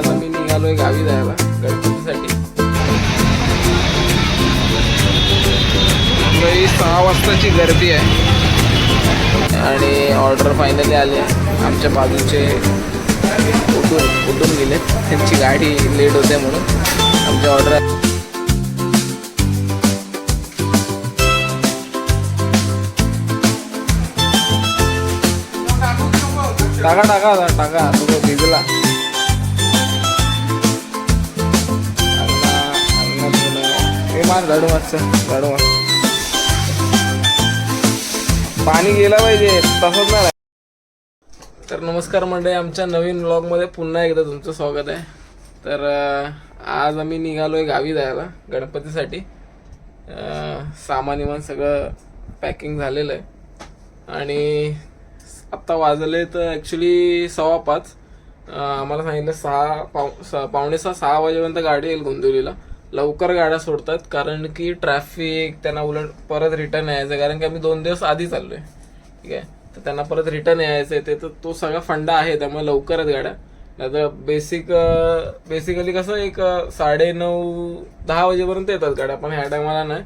आज आम्ही निघालोय गावी जायला गणपतीसाठी. मुंबई सहा वाजताची गर्दी आहे. आणि ऑर्डर फायनली आली. आमच्या बाजूचे उठून उठून गेले. त्यांची गाडी लेट होते म्हणून आमची ऑर्डर टाका टाका टाका. तो भिजला. हे मार झाडू मस्त झाडू मस्त पाणी गेला पाहिजे तसंच नाही तर नमस्कार मंडळी आमच्या नवीन ब्लॉगमध्ये पुन्हा एकदा तुमचं स्वागत आहे. तर आज आम्ही निघालोय गावी जायला गणपतीसाठी. सामान इमान सगळं पॅकिंग झालेलं आहे. आणि आत्ता वाजले तर ॲक्च्युली सव्वा पाच. आम्हाला सांगितलं सहा पाव स पावणे सहा सहा वाजेपर्यंत गाडी येईल गोंदिवलीला. लवकर गाड्या सोडतात कारण की ट्रॅफिक त्यांना उलट परत रिटर्न यायचं कारण की आम्ही दोन दिवस आधी चाललोय. ठीक आहे? तर त्यांना परत रिटर्न यायचं आहे ते तर तो सगळा फंडा आहे त्यामुळे लवकरच गाड्या. नाहीतर बेसिक बेसिकली कसं एक साडे नऊ दहा वाजेपर्यंत येतात गाड्या. पण ह्या टायमाला नाही.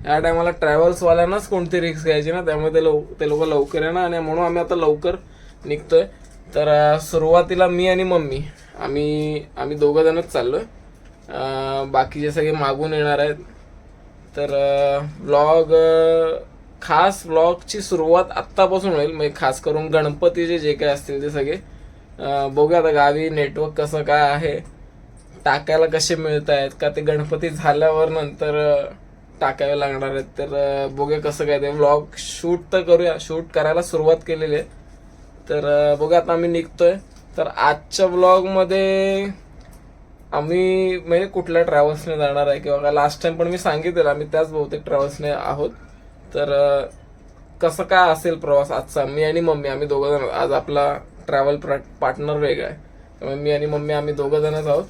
ह्या टायमाला ट्रॅव्हल्सवाल्यांनाच कोणती रिक्स घ्यायची ना? त्यामुळे ते लव ते लोक लवकर येणार आणि म्हणून आम्ही आता लवकर निघतोय. तर सुरुवातीला मी आणि मम्मी आम्ही आम्ही दोघं जणच चाललोय. बाकीचे सगळे मागून येणार आहेत. तर ब्लॉग खास ब्लॉगची सुरुवात आत्तापासून होईल. म्हणजे खास करून गणपतीचे जे काय असतील ते सगळे. बघूया आता गावी नेटवर्क कसं काय आहे. टाकायला कसे मिळत आहेत. का ते गणपती झाल्यावर नंतर टाकावे लागणार आहेत. तर बघूया कसं काय ते ब्लॉग शूट तर करूया. शूट करायला सुरुवात केलेली आहे. तर बघा बघूया आता आम्ही निघतोय. तर आजच्या ब्लॉगमध्ये आम्ही म्हणजे कुठल्या ट्रॅव्हल्सने जाणार आहे किंवा लास्ट टाइम पण मी सांगितलेलं आम्ही त्याच बहुतेक ट्रॅव्हल्सने आहोत. तर कसं काय असेल प्रवास आजचा? मी आणि मम्मी आम्ही दोघं जण. आज आपला ट्रॅव्हल पार्टनर वेगळा आहे. त्यामुळे मी आणि मम्मी आम्ही दोघं जणच आहोत.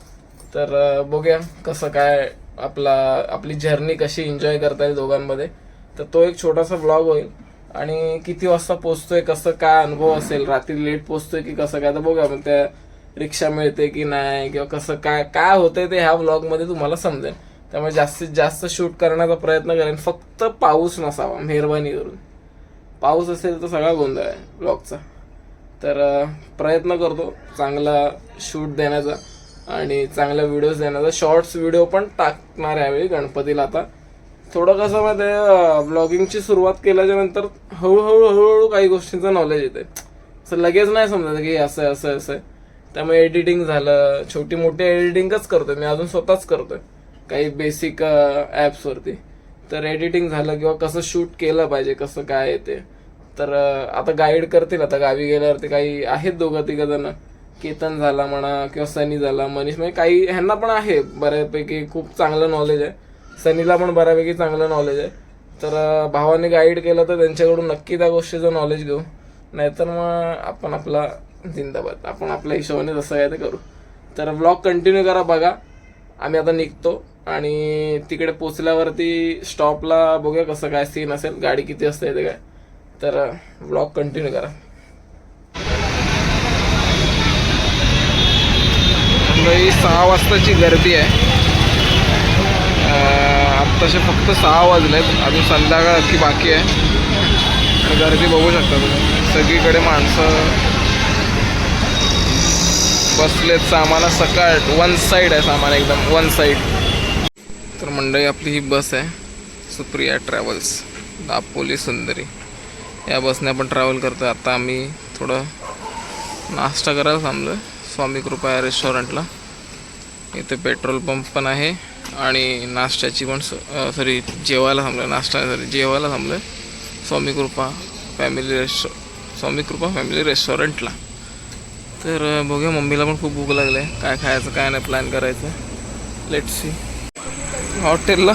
तर बघूया कसं काय आपला आपली जर्नी कशी एन्जॉय करता येईल दोघांमध्ये. तर तो एक छोटासा ब्लॉग होईल. आणि किती वाजता पोचतोय कसं काय अनुभव असेल? रात्री लेट पोचतोय की कसं काय? तर बघूया. मग त्या रिक्षा मिळते की नाही किंवा कसं काय काय होतंय ते ह्या ब्लॉगमध्ये तुम्हाला समजेल. त्यामुळे जास्तीत जास्त शूट करण्याचा प्रयत्न करेन. फक्त पाऊस नसावा मेहरबानी करून पाऊस असेल तर सगळा गोंधळ आहे ब्लॉगचा तर प्रयत्न करतो चांगला शूट देण्याचा आणि चांगल्या व्हिडिओज देण्याचा. शॉर्ट्स व्हिडिओ पण टाकणार यावेळी गणपतीला आता. थोडं कसं माहिती ब्लॉगिंगची सुरुवात केल्याच्यानंतर हळूहळू हळूहळू काही गोष्टींचं नॉलेज येते असं लगेच नाही समजायचं की असं आहे, असं आहे, असं. आहे. त्यामुळे एडिटिंग झालं. छोटी मोठी एडिटिंगच करतोय. मी अजून स्वतःच करतोय. काही बेसिक ॲप्सवरती तर एडिटिंग झालं किंवा कसं शूट केलं पाहिजे कसं काय आहे ते. तर आता गाईड करतील. आता गावी गेल्यावरती काही आहेत दोघं तिघंजणं केतन झाला म्हणा किंवा सनी झाला मनीष. म्हणजे काही ह्यांना पण आहे. बऱ्यापैकी खूप चांगलं नॉलेज आहे. सनीला पण बऱ्यापैकी चांगलं नॉलेज आहे. तर भावाने गाईड केलं तर त्यांच्याकडून नक्की त्या गोष्टीचं नॉलेज घेऊ. नाहीतर मग आपण आपला जिंदाबाद. आपण आपल्या हिशोबाने जसं आहे ते करू. तर व्लॉग कंटिन्यू करा बघा. आम्ही आता निघतो आणि तिकडे पोचल्यावरती स्टॉपला बघूया कसं काय सीन असेल. गाडी किती असते ते काय. तर व्लॉग कंटिन्यू करा. मुंबई सहा वाजताची गर्दी आहे. आत्ताचे फक्त सहा वाजलेत. अजून संध्याकाळ की बाकी आहे. गर्दी बघू शकता तुम्ही. सगळीकडे माणसं बसलेत सामाना सकाळ वन साईड आहे सामान एकदम वन साईड तर मंडळी आपली ही बस आहे सुप्रिया ट्रॅव्हल्स दापोली सुंदरी. या बसने आपण ट्रॅव्हल करतो आता आम्ही थोडं नाश्ता करायला थांबलो आहे स्वामी कृपा या रेस्टॉरंटला इथे पेट्रोल पंप पण आहे आणि नाश्त्याची पण सॉरी जेवायला थांबलो आहे नाश्ता सॉरी जेवायला थांबलो आहे स्वामी कृपा फॅमिली रेस्टॉ स्वामी कृपा फॅमिली रेस्टॉरंटला तर बघूया मम्मीला पण खूप भूक लागली आहे. काय खायचं काय नाही प्लॅन करायचं. लेट सी हॉटेलला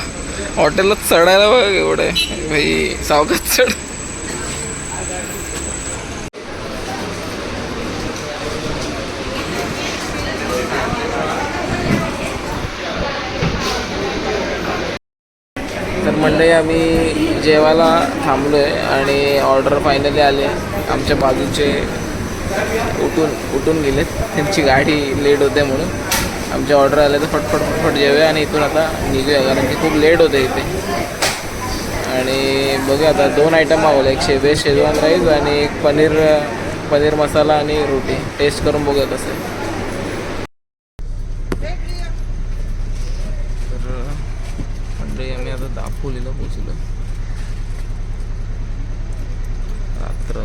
हॉटेलला चढायला बघ एवढं आहे. भाई सावकाश चढ. तर मंडळी आम्ही जेवायला थांबलो आहे आणि ऑर्डर फायनली आली आमच्या बाजूचे उठून उठून गेलेत. त्यांची गाडी लेट होते म्हणून. आमची ऑर्डर आल्या तर फटफट फटफट जेवूया आणि इथून आता निघूया कारण की खूप लेट होते इथे. आणि बघूया आता दोन आयटम मागवले. एक शेवे शेजवान राईस आणि एक पनीर पनीर मसाला आणि रोटी. टेस्ट करून बघूया कसं तर म्हणजे आम्ही आता दापोलीला पोचलो रात्र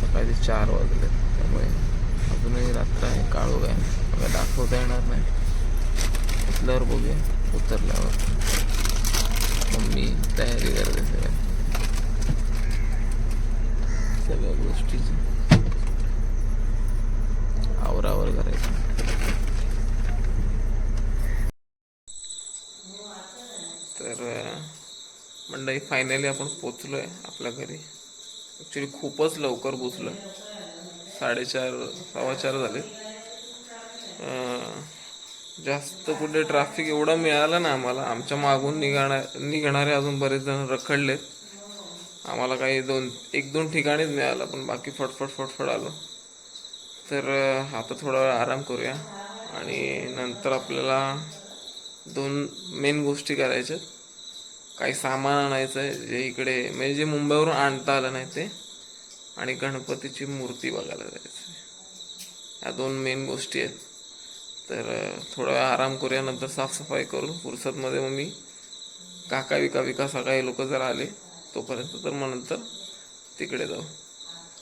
सकाळी चार वाजले. त्यामुळे अजूनही रात्र आहे काळोख आहे. मला दाखवता येणार नाही. उतल्यावर बघूया. उतरल्यावर. मम्मी तयारी करते सगळ्या सगळ्या गोष्टीची. आवरावर करायचं. तर मंडळी फायनली आपण पोचलो आहे आपल्या घरी. ॲक्च्युली खूपच लवकर पोचलो साडेचार सव्वा चार झाले जास्त कुठे ट्रॅफिक एवढं मिळालं ना आम्हाला आमच्या मागून निघणार निघणारे अजून बरेच जण रखडलेत. आम्हाला काही दोन एक दोन ठिकाणीच मिळालं पण बाकी फटफट फटफट आलो. तर आता थोडा वेळ आराम करूया. आणि नंतर आपल्याला दोन मेन गोष्टी करायच्यात. काही सामान आणायचं आहे जे इकडे म्हणजे जे मुंबईवरून आणता आलं नाही ते. आणि गणपतीची मूर्ती बघायला जायचं. आहे या दोन मेन गोष्टी आहेत. तर थोडा आराम करूया नंतर साफसफाई करू. फुरसतमध्ये मग मी काका विका विका सकाळी लोक जर आले तोपर्यंत तर मग नंतर तिकडे जाऊ.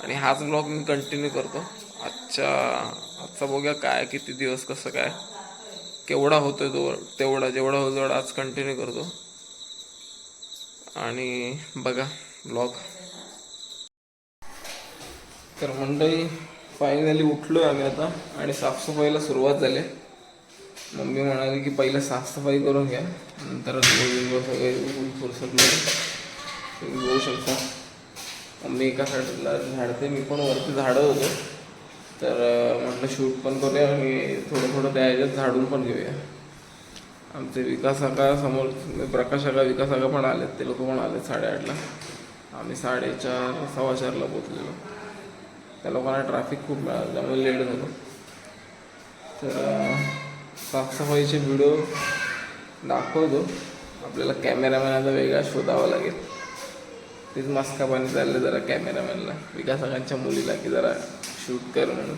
आणि हाच ब्लॉग मी कंटिन्यू करतो. आजच्या आजचा बघूया काय किती दिवस कसं काय केवढा होतोय तो तेवढा जेवढा होतो तेवढा आज कंटिन्यू करतो. आणि बघा ब्लॉग तर मंडळी फायनली उठलो आहे आम्ही आता आणि साफसफाईला सुरुवात झाली. मम्मी म्हणाली की पहिलं साफसफाई करून घ्या नंतर लिंबू सगळे उघडून तुम्ही बघू शकता. मम्मी एका साईडला झाडते मी पण वरती झाडं होतो. तर म्हटलं शूट पण करूया आणि थोडं थोडं त्या ह्याच्यात झाडून पण घेऊया. आमचे विकास आका समोर प्रकाश आका विकास आका पण आलेत ते लोक पण आलेत साडेआठला. आम्ही साडेचार सव्वा चारला पोचलेलो त्या लोकांना ट्रॅफिक खूप मिळालं त्यामुळे लेट झालो. तर साफसफाईचे व्हिडिओ दाखवतो. आपल्याला कॅमेरामॅन आता वेगळा शोधावा लागेल. तेच मास्का पाणी चाललं जरा कॅमेरामॅनला विकासकांच्या मुलीला की जरा शूट कर म्हणून.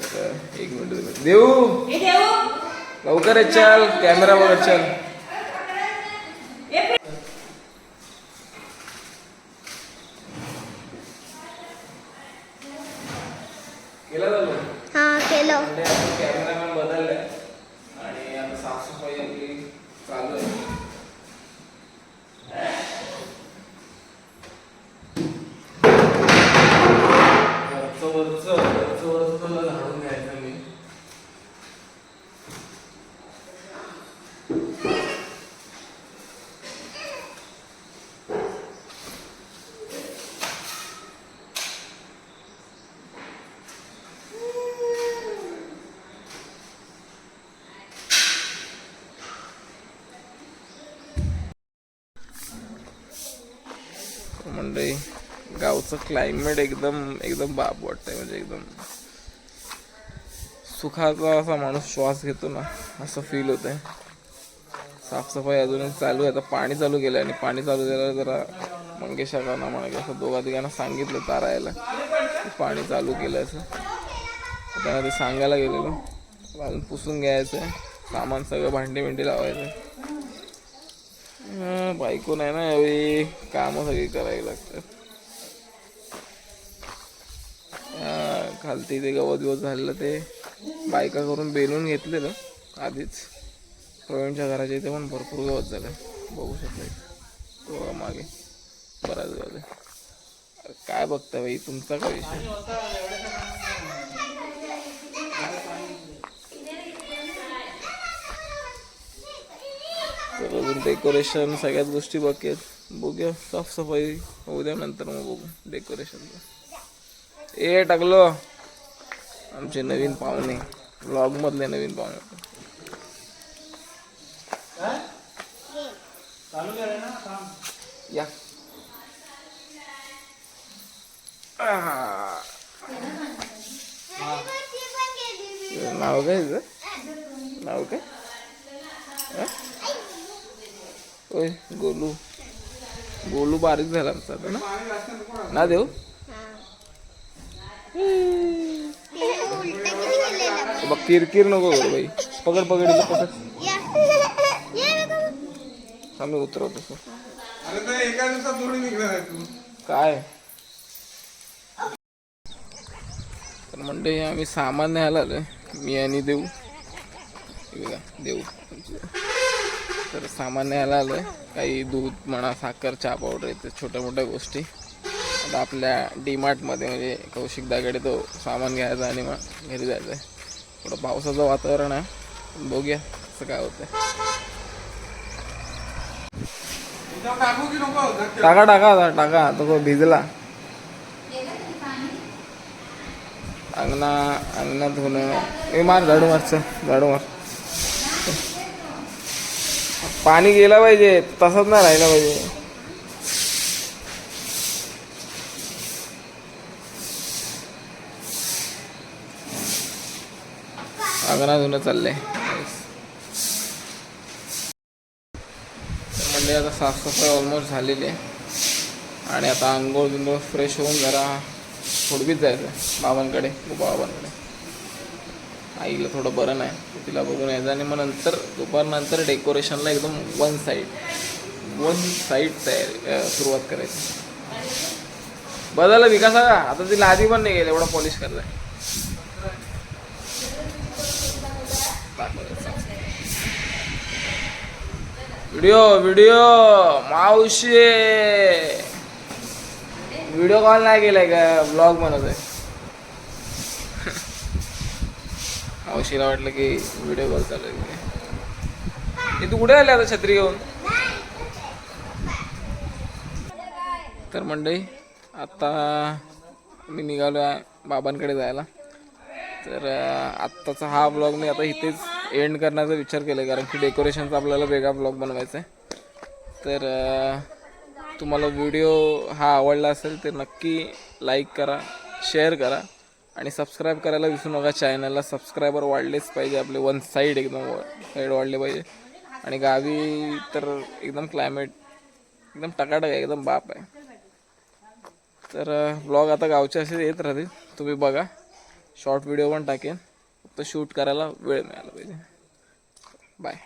तर एक मिनिट देऊ. लवकर ये चल. कॅमेरा बघत चल केला झालं हा केलं म्हणजे आपण कॅमेरामॅन बदललाय आणि आता साफसफाई आपली चालू आहे वरचं वरचं वरचं वरचं मला झाडून घ्यायचं मी मंडळी असं क्लायमेट एकदम एकदम बाप वाटतंय. म्हणजे एकदम सुखाचा असा माणूस श्वास घेतो ना असं फील होतंय. साफसफाई अजूनही चालू आहे. आता पाणी चालू केलं आणि पाणी चालू झाल्यावर जरा मंगेशाकांना म्हणा असं दोघा तिघांना सांगितलं तारायला पाणी चालू केलं असं. त्यांना ते सांगायला गेलेलो. अजून पुसून घ्यायचं आहे सामान सगळं भांडी बिंडी लावायचं बायको नाही ना यावेळी. कामं सगळी करावी लागतात. खालती ते गवत गवत झालेलं ते बायका करून बेलून घेतलेलं. आधीच. प्रवीणच्या घराच्या इथे पण भरपूर गवत झालं. बघू शकता तो मागे. बराच झालं अरे काय बघता बाई तुमचा काय विषय? तर अजून डेकोरेशन सगळ्याच गोष्टी बाकी आहेत. बघूया. साफसफाई होऊ द्या नंतर मग बघू. डेकोरेशनचं ए टाकलो. आमचे नवीन पाहुणे. ब्लॉग मधले नवीन पाहुणे. या. नाव काय नाव काय? ओय गोलू. गोलू बारीक झाला आमचा ना. देऊ? बघ किरकिर नको करू बाई. पकड पकड पकड. आम्ही उतरवतो. सर अरे तर एका दिवसात थोडी निघणार आहे तू. काय? तर म्हणजे आम्ही सामान न्यायला आलोय. मी आणि देऊ. बघा देऊ. तर सामान न्यायला आलोय. काही दूध म्हणा साखर चहा पावडर इथे छोट्या मोठ्या गोष्टी. आता आपल्या डीमार्टमध्ये म्हणजे कौशिक दागडे तो सामान घ्यायचा आणि मग घरी जायचं आहे थोडं पावसाचं वातावरण आहे. बघूया असं काय होतंय. टाका टाका आता टाका. तो भिजला. अंगणा अंगणा धुणं. ए मार झाडू मारचं झाडू मार पाणी गेलं पाहिजे तसंच नाही राहिलं पाहिजे. अंगणा धुणं चाललंय. म्हणजे आता साफसफाई ऑलमोस्ट झालेली आहे. आणि आता आंघोळ बिंगोळ फ्रेश होऊन जरा थोडबीत जायचं आहे बाबांकडे बाबांकडे. आईला थोडं बरं नाही तिला बघून यायचं आणि मग नंतर दुपारनंतर डेकोरेशनला एकदम वन साईड वन साईड तयार सुरुवात करायची. बदललं विकासा आता तिला आधी पण नाही गेलं एवढा पॉलिश करलाय व्हिडिओ व्हिडिओ मावशी. व्हिडिओ कॉल नाही केलाय का? ब्लॉग बनवत आहे. मावशीला वाटलं की व्हिडिओ कॉल चालू आहे. हे तू कुठे आले आता छत्री घेऊन? तर मंडई आता मी निघालो आहे बाबांकडे जायला. तर आत्ताचा हा ब्लॉग मी आता इथेच एंड करण्याचा विचार केला कारण की डेकोरेशनचा आपल्याला वेगळा ब्लॉग बनवायचा आहे तर तुम्हाला व्हिडिओ हा आवडला असेल तर नक्की लाईक करा शेअर करा आणि सबस्क्राईब करायला विसरू नका. चॅनलला सबस्क्रायबर वाढलेच पाहिजे आपले वन साईड एकदम साईड वाढले पाहिजे. आणि गावी तर एकदम क्लायमेट एकदम टकाटक आहे एकदम बाप आहे. तर ब्लॉग आता गावचे असे येत राहतील तुम्ही बघा. शॉर्ट व्हिडिओ पण टाकेन. फक्त शूट करायला वेळ मिळाला पाहिजे. बाय